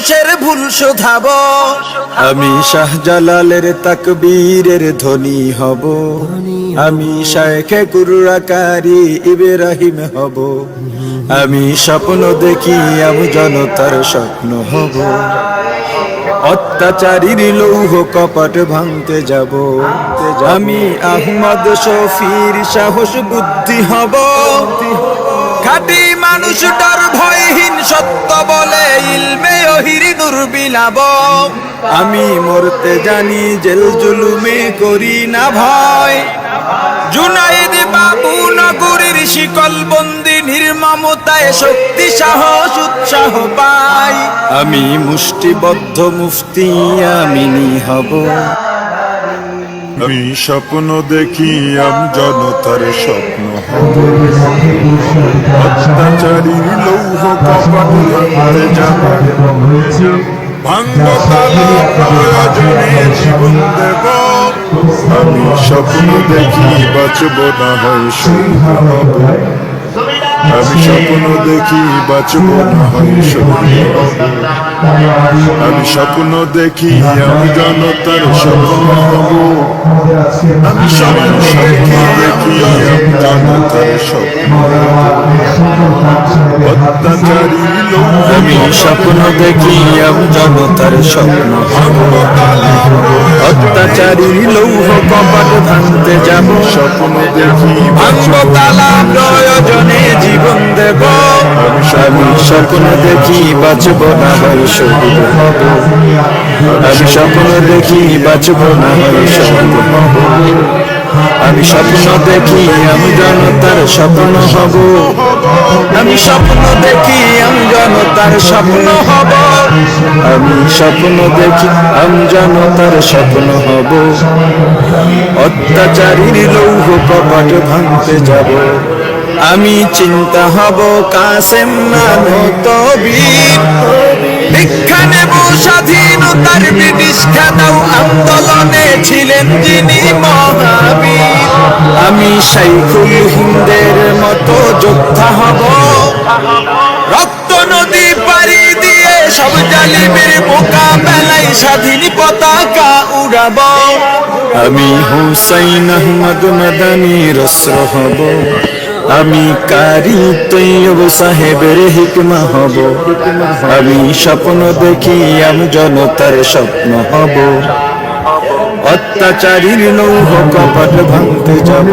মানুষের ভুল শোধাব। আমি শাহজালালের তাকবীরের ধ্বনি হব। আমি শায়েখে কুররাকারি ইব্রাহিম হব। আমি স্বপ্ন দেখি আমি জনতার স্বপ্ন হব। অত্যাচারীর লৌহ কপট ভাঙতে যাব। আমি আহমদ শফির সাহস বুদ্ধি হব। খাটি মানুষ ডর ভয়হীন সত্য বলে ইলমে ওহির নূর বিলাব। আমি মরতে জানি, জেল জুলুমে করি না ভয়। জুনাইদ বাবু নগরীর শিকল বন্দি, নির্মমতায় শক্তি, সাহস, উৎসাহ পাই। আমি মুষ্টিবদ্ধ মুফতি আমিনি হব আমি স্বপ্ন দেখি, আমি জনতার স্বপ্ন লৌহ কপাট আমি স্বপ্ন দেখি, বাঁচব না হয় আমি স্বপ্ন দেখি, বাঁচব না হয় আমি স্বপ্ন দেখি, আমি জনতার স্বপ্ন হব। আমি স্বপ্ন দেখি আমি জনতার অত্যাচারী আমি স্বপ্ন দেখি আমি জনতার স্বপ্ন অত্যাচারী লৌহ কপাট ভাঙতে যাব স্বপ্ন দেখি ভাঙব প্রয়োজনে জীবন দেব আমি স্বপ্ন দেখি বাঁচব না হয় শহীদ আমি স্বপ্ন দেখি বাঁচব না, আমি স্বপ্ন দেখি, আমি জনতার স্বপ্ন হব। আমি স্বপ্ন দেখি, আমি জনতার স্বপ্ন হব। আমি স্বপ্ন দেখি, আমি জনতার স্বপ্ন হব। অত্যাচারীর লৌহ কপাট ভাঙতে যাব। আমি চিন্তা হব, কাসেম মানত বীর দীক্ষা নেব স্বাধীনতার ব্রিটিশ খেদাও আন্দোলনে ছিলেন যিনি মহাবীর। আমি শাইখুল হিন্দের মতো যোদ্ধা হব। রক্ত নদী পাড়ি দিয়ে সব জালিমের মোকাবেলায় স্বাধীন পতাকা উড়াব। আমি হুসাইন আহমদ মাদানি রস্র হব। আমি কারি, তৈয়ব সাহেবের হিকমা হব। আমি স্বপ্ন দেখি, আমি জনতার স্বপ্ন হব। অত্যাচারীর লৌহ কপট ভাঙতে যাব।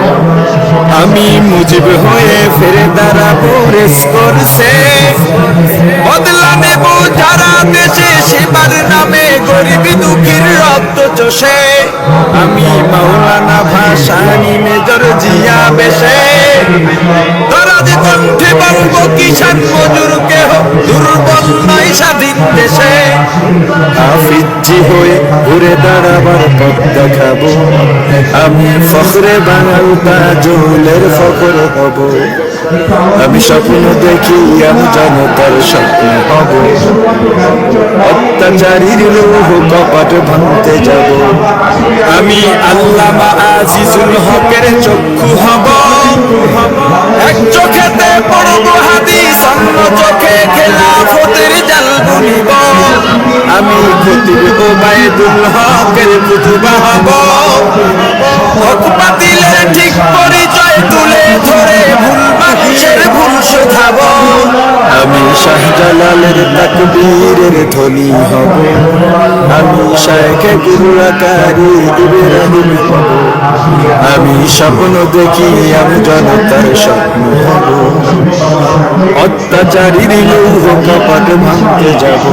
আমি মুজিব হয়ে ফিরে দাঁড়াবো, রেস করছে। বদলা নেব যারা দেশে সেবার নামে আমি মাওলানা ভাসানি মেজর জিয়া বেশে। দরাজ কণ্ঠে বলব কিষান মজুর কেহ দুর্বল নয় স্বাধীন দেশে। হাফিজি হয়ে ঘুরে দাঁড়াবার পথ দেখাবো। আমি ফখরে বাঙাল তাজুলের ফখর হব। আমি স্বপ্ন দেখি আমি জনতার স্বপ্ন হব অত্যাচারীর লৌহ কপাট ভাঙতে যাব। আমি আল্লামা আজিজুল হকের চক্ষু হব। এক চোখেতে পড়ব হাদিস, অন্য চোখে খেলাফতের জাল বুনিব আমি খতিব ওবায়দুল হকের কুতুবা হব। হক বাতিলের শাহজালালের তাকবীরের ধ্বনি হব। আমি শায়েখে গুরুরাকারি ইব্রাহিম হব আমি স্বপ্ন দেখি, আমি জনতার স্বপ্ন হব। অত্যাচারীর লৌহ কপাট ভাঙতে যাব।